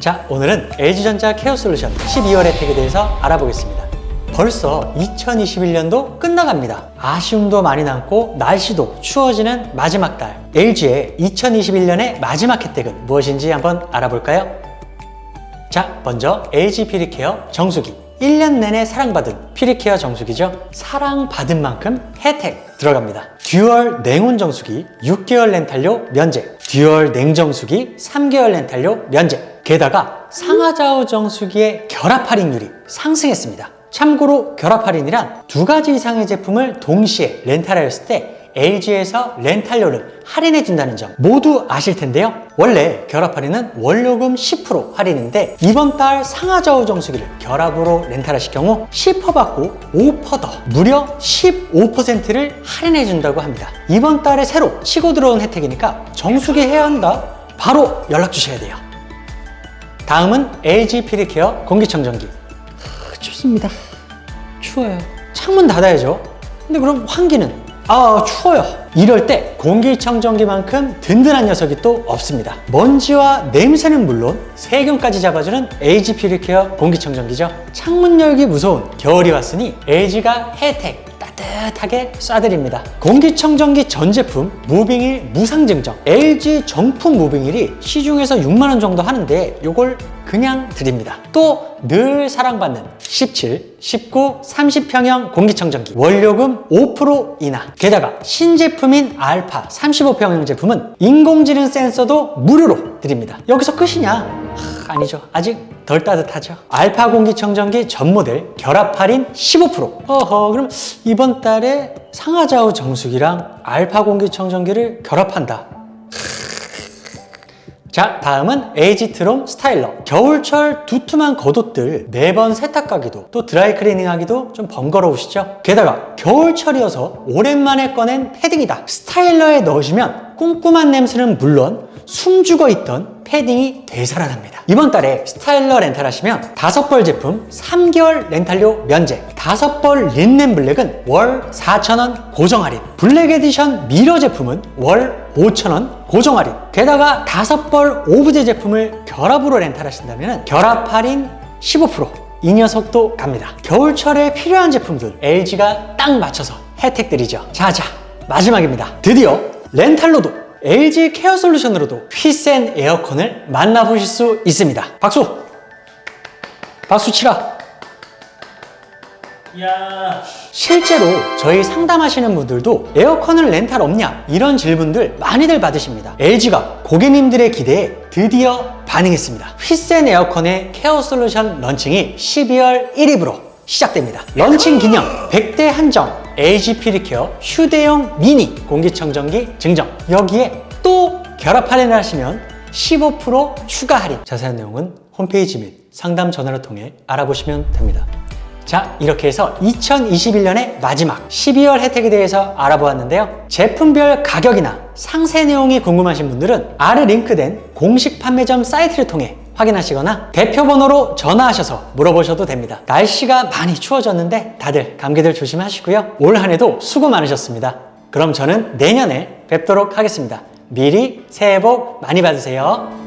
자, 오늘은 LG전자 케어 솔루션 12월 혜택에 대해서 알아보겠습니다. 벌써 2021년도 끝나갑니다. 아쉬움도 많이 남고 날씨도 추워지는 마지막 달. LG의 2021년의 마지막 혜택은 무엇인지 한번 알아볼까요? 자, 먼저 LG 피리케어 정수기. 1년 내내 사랑받은 피리케어 정수기죠. 사랑받은 만큼 혜택 들어갑니다. 듀얼 냉온 정수기 6개월 렌탈료 면제. 듀얼 냉정수기 3개월 렌탈료 면제. 게다가 상하좌우 정수기의 결합 할인율이 상승했습니다. 참고로 결합 할인이란 두 가지 이상의 제품을 동시에 렌탈하였을 때 LG에서 렌탈료를 할인해 준다는 점 모두 아실 텐데요. 원래 결합 할인은 원료금 10% 할인인데 이번 달 상하좌우 정수기를 결합으로 렌탈하실 경우 10% 받고 5%더 무려 15%를 할인해 준다고 합니다. 이번 달에 새로 치고 들어온 혜택이니까 정수기 해야 한다. 바로 연락 주셔야 돼요. 다음은 LG 피리케어 공기청정기. 아, 춥습니다. 추워요. 창문 닫아야죠. 근데 그럼 환기는? 아, 추워요. 이럴 때 공기청정기만큼 든든한 녀석이 또 없습니다. 먼지와 냄새는 물론 세균까지 잡아주는 LG 피리케어 공기청정기죠. 창문 열기 무서운 겨울이 왔으니 LG가 혜택 따뜻하게 쏴드립니다. 공기청정기 전 제품 무빙일 무상증정 LG 정품 무빙일이 시중에서 6만원 정도 하는데 이걸 그냥 드립니다. 또 늘 사랑받는 17, 19, 30평형 공기청정기 원료금 5% 인하 게다가 신제품인 알파 35평형 제품은 인공지능 센서도 무료로 드립니다. 여기서 끝이냐? 하, 아니죠. 아직 덜 따뜻하죠. 알파 공기청정기 전 모델 결합 할인 15%. 어허, 그럼 이번 달에 상하좌우 정수기랑 알파 공기청정기를 결합한다. 자, 다음은 에이지트롬 스타일러. 겨울철 두툼한 겉옷들 매번 세탁하기도 또 드라이 클리닝 하기도 좀 번거로우시죠? 게다가 겨울철이어서 오랜만에 꺼낸 패딩이다. 스타일러에 넣으시면 꼼꼼한 냄새는 물론 숨죽어 있던 패딩이 되살아납니다. 이번 달에 스타일러 렌탈 하시면 다섯 벌 제품 3개월 렌탈료 면제. 다섯 벌 린넨 블랙은 월 4,000원 고정 할인. 블랙 에디션 미러 제품은 월 5,000원 고정 할인. 게다가 다섯 벌 오브제 제품을 결합으로 렌탈 하신다면 결합 할인 15%. 이 녀석도 갑니다. 겨울철에 필요한 제품들 LG가 딱 맞춰서 혜택 드리죠. 자 자 마지막입니다. 드디어 렌탈로도 LG 케어 솔루션으로도 휘센 에어컨을 만나보실 수 있습니다. 박수! 박수 치라! 야 실제로 저희 상담하시는 분들도 에어컨을 렌탈 없냐 이런 질문들 많이들 받으십니다. LG가 고객님들의 기대에 드디어 반응했습니다. 휘센 에어컨의 케어 솔루션 런칭이 12월 1일부로 시작됩니다. 런칭 기념 100대 한정 LG 피리케어 휴대용 미니 공기청정기 증정 여기에 또 결합 할인을 하시면 15% 추가 할인 자세한 내용은 홈페이지 및 상담 전화를 통해 알아보시면 됩니다. 자, 이렇게 해서 2021년의 마지막 12월 혜택에 대해서 알아보았는데요. 제품별 가격이나 상세 내용이 궁금하신 분들은 아래 링크된 공식 판매점 사이트를 통해 확인하시거나 대표 번호로 전화하셔서 물어보셔도 됩니다. 날씨가 많이 추워졌는데 다들 감기들 조심하시고요. 올 한 해도 수고 많으셨습니다. 그럼 저는 내년에 뵙도록 하겠습니다. 미리 새해 복 많이 받으세요.